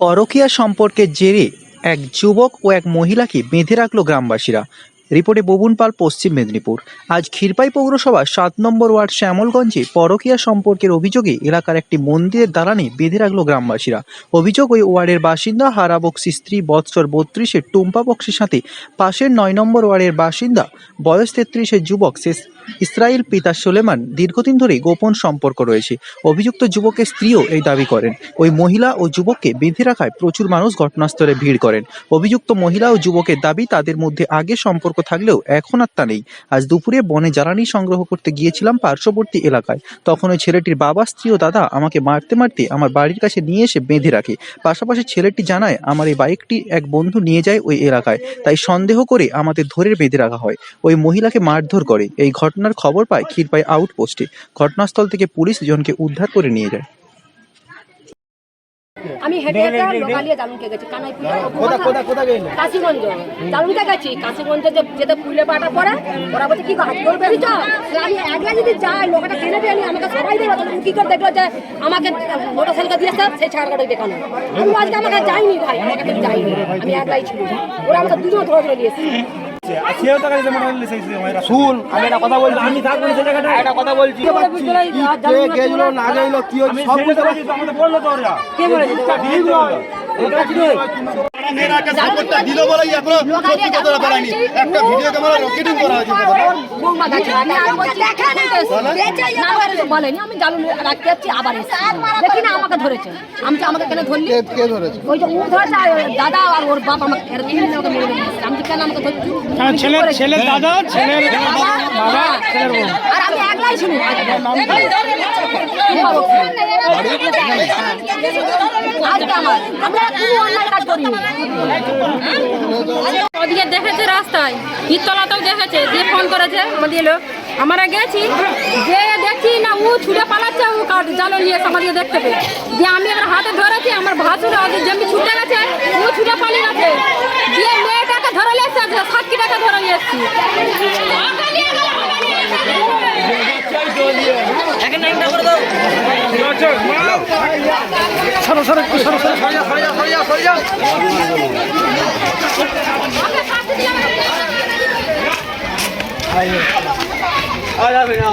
পরকীয়া সম্পর্কের জেরে এক যুবক ও এক মহিলাকে বেঁধে রাখল গ্রামবাসীরা। রিপোর্টে ববুন পাল, পশ্চিম মেদিনীপুর। আজ ক্ষীরপাই পৌরসভা সাত নম্বর ওয়ার্ড শ্যামলগঞ্জে পরকীয়া সম্পর্কের অভিযোগে এলাকার একটি মন্দিরের দালানে বেঁধে রাখল গ্রামবাসীরা। অভিযোগ ওই ওয়ার্ডের বাসিন্দা হারা বক্সি স্ত্রী বৎসর বত্রিশের টুম্পা বক্সির সাথে পাশের নয় নম্বর ওয়ার্ডের বাসিন্দা, বয়স তেত্রিশের যুবক শেষ ইসরায়েল পিতা সুলেমান দীর্ঘদিন ধরেই গোপন সম্পর্ক রয়েছে। অভিযুক্ত যুবকের স্ত্রীও এই দাবি করেন। ওই মহিলা ও যুবককে বেঁধে রাখায় প্রচুর মানুষ ঘটনাস্থলে ভিড় করেন। অভিযুক্ত মহিলা ও যুবকের দাবি, তাদের মধ্যে আগে সম্পর্ক থাকলেও এখন আর তা নেই। আজ দুপুরে বনে জ্বালানি সংগ্রহ করতে গিয়েছিলাম পার্শ্ববর্তী এলাকায়। তখন ওই ছেলেটির বাবা, স্ত্রী ও দাদা আমাকে মারতে মারতে আমার বাড়ির কাছে নিয়ে এসে বেঁধে রাখে। পাশাপাশি ছেলেটি জানায়, আমার এই বাইকটি এক বন্ধু নিয়ে যায় ওই এলাকায়, তাই সন্দেহ করে আমাদের ধরে বেঁধে রাখা হয়। ওই মহিলাকে মারধর করে। এই ঘটনার খবর পায় ক্ষীরপাই আউটপোস্টে। ঘটনাস্থল থেকে পুলিশ জনকে উদ্ধার করে নিয়ে যায়। আমি হেঁটে হেঁটে লোকালিয়ে গেছি কানাই কাশিগঞ্জ। জালুনকে গেছি কাশিগঞ্জে যে যেতে পুলে পাটা পরে ওরা বলছে কি হাত করে বেরিয়েছ আমি একলা যদি যাই লোকটা টেনে টেনে আমাকে সবাই কি করে দেখল যে আমাকে মোটর সাইকেল দিয়েছে সেই দেখানো আমি আজকে আমাকে যাইনি ভাই আমাকে তো যাইনি আমি একলাই ছিল ওরা আমাকে দুজন ধরে ধরে নিয়েছে শুন আমি একটা কথা বলছি। আমি থাকব সে জায়গাটা একটা কথা বলছি। কি কে গেছিল না গেছিল কি হয়েছে সব বুঝতে পারছি। কে বলেছে? মেয়েরাকে সাপোর্টটা দিল বলেই এখনও সত্যি কথাটা বেড়ায়নি একটা ভিডিও ক্যামেরা রকেটিং করা হয়েছে কথাটা বৌমা গেছে আমি আর বলছি না বলে বলেনি আমি জালুন রাখতে যাচ্ছি আবার দেখি না আমাকে ধরেছে আমি আমাকে কেন ধরলি কে- কে ধরেছে ওই যে ও ধরেছে দাদা আর ওর বাপ আমাকে এরা তিন আমাকে মেরে দিয়েছে আমি কেন আমাকে ধরছি ছেলে ছেলের দাদা ছেলের বাবা ছেলের বউ আর আমি একলাই ছিল আজকে আমার আমরা কোনো অন্যায় কাজ করিনি ওদিকে দেখেছে রাস্তায় হিতলাতেও দেখেছে দিয়ে ফোন করেছে, আমাদের এলো আমরা গেছি, যে দেখছি না, ও ছুটে পালাচ্ছে, ও কাঠ জালো নিয়ে আমাদের দেখতে পেয়ে দিয়ে আমি এবার হাতে ধরেছি, আমার ভাসুরা ওদের যেমনি ছুটে গেছে, ও ছুটে পালিয়ে গেছে। দিয়ে মেয়েটাকে ধরে নিয়ে এসছে ধরে নিয়ে এসছি। সরো একটু সরো সরো সরো একটু সরো সরো সরিয়া সরিয়া সরিয়া সরিয়া আ যাবে না